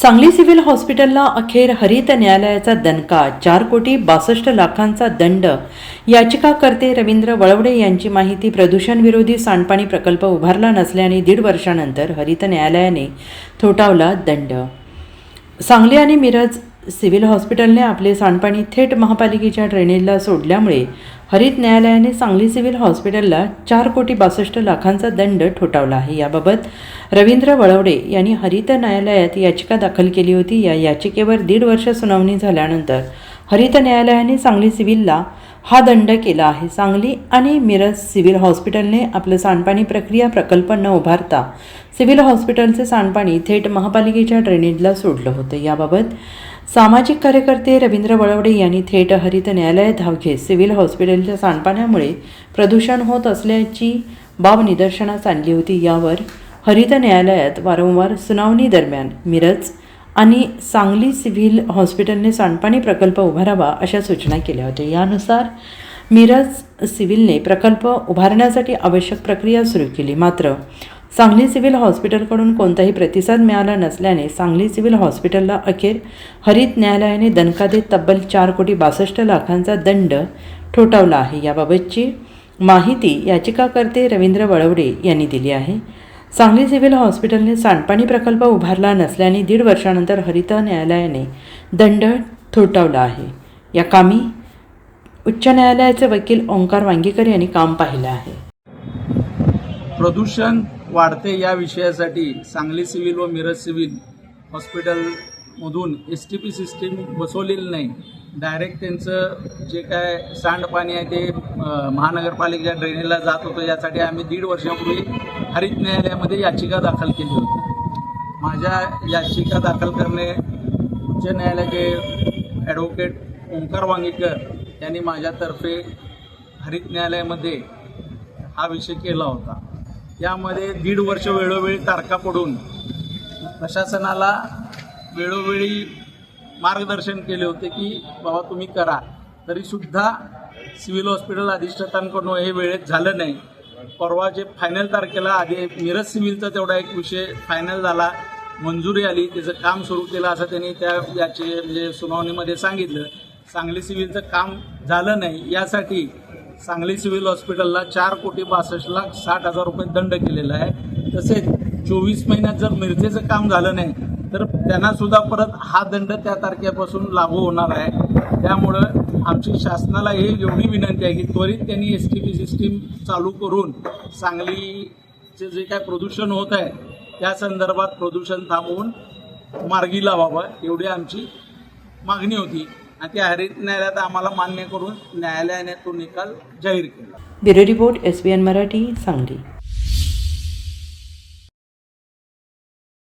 Sangli civil हॉस्पिटलला अखेर हरित न्यायालयाचा दणका चार कोटी बासष्ट लाखांचा दंड. याचिकाकर्ते रवींद्र वळवडे यांची माहिती प्रदूषण विरोधी सांडपाणी प्रकल्प उभारला नसल्याने दीड वर्षानंतर हरित न्यायालयाने थोटावला दंड. सांगली आणि मिरज सिव्हिल हॉस्पिटलने आपले सांडपाणी थेट महापालिकेच्या ड्रेनेजला सोडल्यामुळे हरित न्यायालयाने सांगली सिव्हिल हॉस्पिटलला चार कोटी बासष्ट लाखांचा दंड ठोठावला आहे. याबाबत रवींद्र वळवडे यांनी हरित न्यायालयात याचिका दाखल केली होती. या याचिकेवर दीड वर्ष सुनावणी झाल्यानंतर हरित न्यायालयाने सांगली सिव्हिलला हा दंड केला आहे. सांगली आणि मिरज सिव्हिल हॉस्पिटलने आपलं सांडपाणी प्रक्रिया प्रकल्प न उभारता सिव्हिल हॉस्पिटलचे सांडपाणी थेट महापालिकेच्या ड्रेनेजला सोडलं होतं. याबाबत सामाजिक कार्यकर्ते रवींद्र वळवडे यांनी थेट हरित न्यायालयात धाव घेत सिव्हिल हॉस्पिटलच्या सांडपाण्यामुळे प्रदूषण होत असल्याची बाब निदर्शनास आणली होती. यावर हरित न्यायालयात वारंवार सुनावणी दरम्यान मिरज आणि सांगली सिव्हिल हॉस्पिटलने सांडपाणी प्रकल्प उभारावा अशा सूचना केल्या होत्या. यानुसार मिरज सिव्हिलने प्रकल्प उभारण्यासाठी आवश्यक प्रक्रिया सुरू केली. मात्र सांगली सिव्हिल हॉस्पिटलकडून कोणताही प्रतिसाद मिळाला नसल्याने सांगली सिव्हिल हॉस्पिटलला अखेर हरित न्यायालयाने दणका देत तब्बल चार कोटी बासष्ट लाखांचा दंड ठोठावला आहे. याबाबतची माहिती याचिकाकर्ते रवींद्र वळवडे यांनी दिली आहे. सांगली सिव्हिल हॉस्पिटलने सांडपाणी प्रकल्प उभारला नसल्याने दीड वर्षानंतर हरित न्यायालयाने दंड थोटावला आहे. या कामी उच्च न्यायालयाचे वकील ओंकार वांगीकर यांनी काम पाहिलं आहे. प्रदूषण वाढते या विषयासाठी सांगली सिव्हिल व मिरज सिव्हिल हॉस्पिटलमधून एस टी पी सिस्टीम बसवलेली नाही. डायरेक्ट त्यांचं जे काय सांडपाणी आहे ते महानगरपालिकेच्या ड्रेनेजला जात होतं. यासाठी आम्ही दीड वर्षापूर्वी हरित न्यायालयामध्ये याचिका दाखल केली होती. माझ्या याचिका दाखल करणे उच्च न्यायालयाचे ॲडव्होकेट ओंकार वांगीकर यांनी माझ्यातर्फे हरित न्यायालयामध्ये हा विषय केला होता. यामध्ये दीड वर्ष वेळोवेळी तारखा पडून प्रशासनाला वेळोवेळी मार्गदर्शन केले होते की बाबा तुम्ही करा. तरीसुद्धा सिव्हिल हॉस्पिटल अधिष्ठातांकडून हे वेळेत झालं नाही. परवा जे फायनल तारखेला आधी मिरज सिव्हिलचा तेवढा एक विषय फायनल झाला. मंजुरी आली त्याचं काम सुरू केलं असं त्यांनी त्या याचे म्हणजे सुनावणीमध्ये सांगितलं. सांगली सिव्हिलचं काम झालं नाही. यासाठी सांगली सिव्हिल हॉस्पिटलला चार कोटी बासष्ट लाख साठ हजार रुपये दंड केलेला आहे. तसेच चोवीस महिन्यात जर मिरजेचं काम झालं नाही तर त्यांना सुद्धा परत हा दंड त्या तारखेपासून लागू होणार आहे. त्यामुळं आमची शासनाला हे एवढी विनंती आहे की त्वरित त्यांनी एस टी पी सिस्टीम चालू करून सांगलीचे जे काय प्रदूषण होत आहे त्या संदर्भात प्रदूषण थांबवून मार्गी लावावं एवढी आमची मागणी होती. आणि त्या हरित न्यायालयात आम्हाला मान्य करून न्यायालयाने तो निकाल जाहीर केला. Bureau report S B N Marathi Sangli.